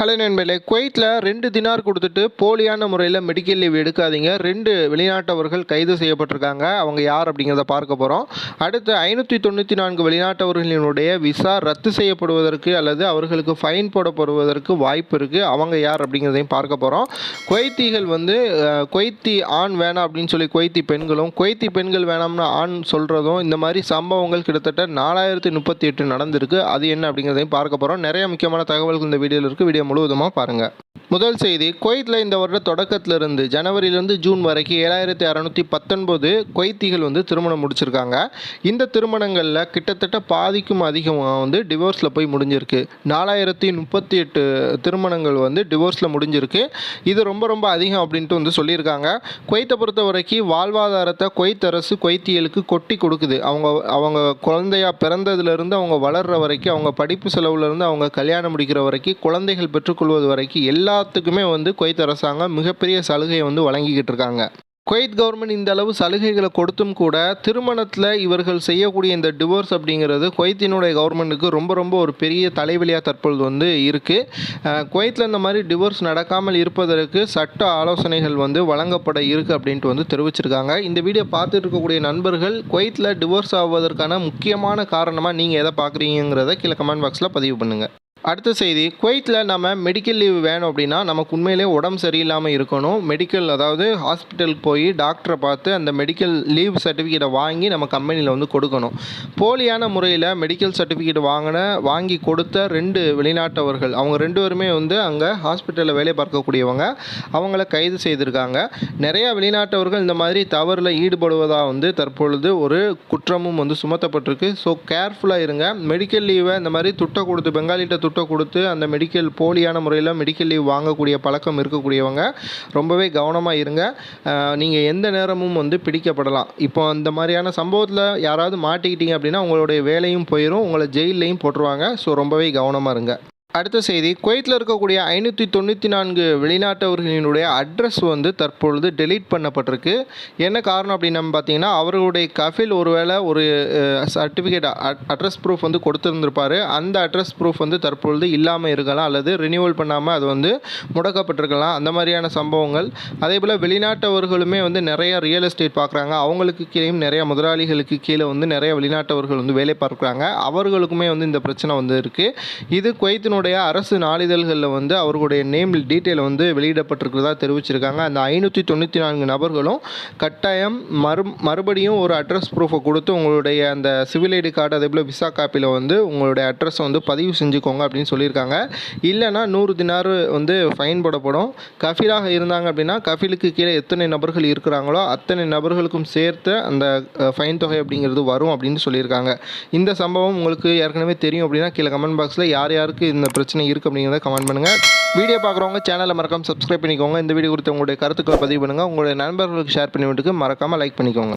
Hello நண்பர்களே குவைத்தில் ரெண்டு தினார் கொடுத்துட்டு போலியான முறையில் மெடிக்கல் லீவ் எடுக்காதீங்க. ரெண்டு வெளிநாட்டவர்கள் கைது செய்யப்பட்டிருக்காங்க. அவங்க யார் அப்படிங்கிறத பார்க்க போகிறோம் அடுத்து ஐநூற்றி தொண்ணூற்றி நான்கு வெளிநாட்டவர்களினுடைய விசா ரத்து செய்யப்படுவதற்கு அல்லது அவர்களுக்கு ஃபைன் போடப்படுவதற்கு வாய்ப்பு இருக்குது அவங்க யார் அப்படிங்கிறதையும் பார்க்க போகிறோம் குவைத்திகள் வந்து குவைத்தி ஆண் வேணாம் அப்படின்னு சொல்லி குவைத்தி பெண்களும் குவைத்தி பெண்கள் வேணாம்னு ஆண் சொல்கிறதும் இந்த மாதிரி சம்பவங்கள் கிட்டத்தட்ட நாலாயிரத்தி முப்பத்தி எட்டு நடந்திருக்கு. அது என்ன அப்படிங்கிறதையும் பார்க்க போகிறோம் நிறைய முக்கியமான தகவல்கள் இந்த வீடியோவில் இருக்குது வீடியோ முழுவதுமாக பாருங்கள் முதல் செய்தி குவைத்தில் இந்த வருட தொடக்கத்திலிருந்து ஜனவரியிலிருந்து ஜூன் வரைக்கும் ஏழாயிரத்தி அறநூற்றி பத்தொன்பது குவைத்திகள் வந்து திருமணம் முடிச்சிருக்காங்க. இந்த திருமணங்களில் கிட்டத்தட்ட பாதிக்கும் அதிகமாக வந்து டிவோர்ஸில் போய் முடிஞ்சிருக்கு. நாலாயிரத்தி முப்பத்தி எட்டு திருமணங்கள் வந்து டிவோர்ஸில் முடிஞ்சிருக்கு. இது ரொம்ப ரொம்ப அதிகம் அப்படின்ட்டு வந்து சொல்லியிருக்காங்க. குவைத்தை பொறுத்த வரைக்கும் வாழ்வாதாரத்தை குவைத் அரசு குவைத்தியலுக்கு கொட்டி கொடுக்குது. அவங்க அவங்க குழந்தையா பிறந்ததுலேருந்து அவங்க வளர்கிற வரைக்கும் அவங்க படிப்பு செலவுலேருந்து அவங்க கல்யாணம் முடிக்கிற வரைக்கும் குழந்தைகள் பெற்றுக்கொள்வது வரைக்கும் எல்லாத்துக்குமே வந்து குவைத் அரசாங்கம் மிகப்பெரிய சலுகையை வந்து வழங்கிக்கிட்டு இருக்காங்க. குவைத் கவர்மெண்ட் இந்த அளவு சலுகைகளை கொடுத்தும் கூட திருமணத்தில் இவர்கள் செய்யக்கூடிய இந்த டிவோர்ஸ் அப்படிங்கிறது குவைத்தினுடைய கவர்மெண்ட்டுக்கு ரொம்ப ரொம்ப ஒரு பெரிய தலைவலியாக தற்பொழுது வந்து இருக்குது குவைத்தில் இந்த மாதிரி டிவோர்ஸ் நடக்காமல் இருப்பதற்கு சட்ட ஆலோசனைகள் வந்து வழங்கப்பட இருக்குது அப்படின்ட்டு வந்து தெரிவிச்சிருக்காங்க. இந்த வீடியோ பார்த்துட்டு இருக்கக்கூடிய நண்பர்கள் குவைத்தில் டிவோர்ஸ் ஆவதற்கான முக்கியமான காரணமாக நீங்கள் எதை பார்க்குறீங்கிறத கீழே கமெண்ட் பாக்ஸில் பதிவு பண்ணுங்கள் அடுத்த செய்தி குவைத்தில் நம்ம மெடிக்கல் லீவ் வேணும் அப்படின்னா நமக்கு உண்மையிலே உடம்பு சரியில்லாமல் இருக்கணும். மெடிக்கல் அதாவது ஹாஸ்பிட்டலுக்கு போய் டாக்டரை பார்த்து அந்த மெடிக்கல் லீவ் சர்டிஃபிகேட்டை வாங்கி நம்ம கம்பெனியில் வந்து கொடுக்கணும். போலியான முறையில் மெடிக்கல் சர்டிஃபிகேட் வாங்கின வாங்கி கொடுத்த ரெண்டு வெளிநாட்டவர்கள் அவங்க ரெண்டு பேருமே வந்து அங்கே ஹாஸ்பிட்டலில் வேலை பார்க்கக்கூடியவங்க. அவங்கள கைது செய்திருக்காங்க. நிறைய வெளிநாட்டவர்கள் இந்த மாதிரி தவறில் ஈடுபடுவதாக வந்து தற்பொழுது ஒரு குற்றமும் வந்து சுமத்தப்பட்டிருக்கு. ஸோ கேர்ஃபுல்லாக இருங்க. மெடிக்கல் லீவை இந்த மாதிரி துட்டை கொடுத்து பெங்காலிட்ட சுட்ட கொடுத்து அந்த மெடிக்கல் போலியான முறையில் மெடிக்கல் லீவ் வாங்கக்கூடிய பழக்கம் இருக்கக்கூடியவங்க ரொம்பவே கவனமாக இருங்க. நீங்கள் எந்த நேரமும் வந்து பிடிக்கப்படலாம். இப்போ அந்த மாதிரியான சம்பவத்தில் யாராவது மாட்டிக்கிட்டீங்க அப்படின்னா உங்களுடைய வேலையும் போயிடும் உங்களை ஜெயிலையும் போட்டுருவாங்க. ஸோ ரொம்பவே கவனமாக இருங்க. அடுத்த செய்தி குவைத்தில் இருக்கக்கூடிய ஐநூற்றி தொண்ணூற்றி நான்கு வெளிநாட்டவர்களினுடைய அட்ரஸ் வந்து தற்பொழுது டெலீட் பண்ணப்பட்டிருக்கு. என்ன காரணம் அப்படின்னு பார்த்தீங்கன்னா அவர்களுடைய கஃபில் ஒருவேளை ஒரு சர்டிஃபிகேட் அட்ரஸ் ப்ரூஃப் வந்து கொடுத்துருந்துருப்பாரு. அந்த அட்ரஸ் ப்ரூஃப் வந்து தற்பொழுது இல்லாமல் இருக்கலாம் அல்லது ரினியூவல் பண்ணாமல் அது வந்து முடக்கப்பட்டிருக்கலாம். அந்த மாதிரியான சம்பவங்கள். அதே போல் வெளிநாட்டவர்களுமே வந்து நிறைய ரியல் எஸ்டேட் பார்க்குறாங்க. அவங்களுக்கு கீழேயும் நிறைய முதலாளிகளுக்கு கீழே வந்து நிறைய வெளிநாட்டவர்கள் வந்து வேலை பார்க்குறாங்க. அவர்களுக்குமே வந்து இந்த பிரச்சனை வந்து இருக்குது இது குவைத்தினுடைய அரசு நாளிதழ்களில் வந்து அவர்களுடைய நேம் டீட்டெயில் வந்து வெளியிடப்பட்டிருக்கிறதா தெரிவிச்சிருக்காங்க. அந்த ஐநூற்றி தொண்ணூற்றி நான்கு நபர்களும் கட்டாயம் மறு மறுபடியும் ஒரு அட்ரஸ் ப்ரூஃபை கொடுத்து உங்களுடைய அந்த சிவில் ஐடி கார்டு அதே போல் விசா காப்பியில் வந்து உங்களுடைய அட்ரஸை வந்து பதிவு செஞ்சுக்கோங்க அப்படின்னு சொல்லியிருக்காங்க. இல்லைன்னா நூறு தினார் வந்து ஃபைன் போடப்படும். கஃபீலாக இருந்தாங்க அப்படின்னா கஃபீலுக்கு கீழே எத்தனை நபர்கள் இருக்கிறாங்களோ அத்தனை நபர்களுக்கும் சேர்த்து அந்த ஃபைன் தொகை அப்படிங்கிறது வரும் அப்படின்னு சொல்லியிருக்காங்க. இந்த சம்பவம் உங்களுக்கு ஏற்கனவே தெரியும் அப்படின்னா கீழே கமெண்ட் பாக்ஸில் யார் யாருக்கு இந்த பிரச்சனை இருக்குது அப்படிங்கிறத கமெண்ட் பண்ணுங்கள் வீடியோ பார்க்குறவங்க சேனலை மறக்காமல் சப்ஸ்கிரைப் பண்ணிக்கோங்க. இந்த வீடியோ குறித்து உங்களுடைய கருத்துக்களை பதிவு பண்ணுங்கள் உங்களுடைய நண்பர்களுக்கு ஷேர் பண்ணி விட்டுக்கு மறக்காமல் லைக் பண்ணிக்கோங்க.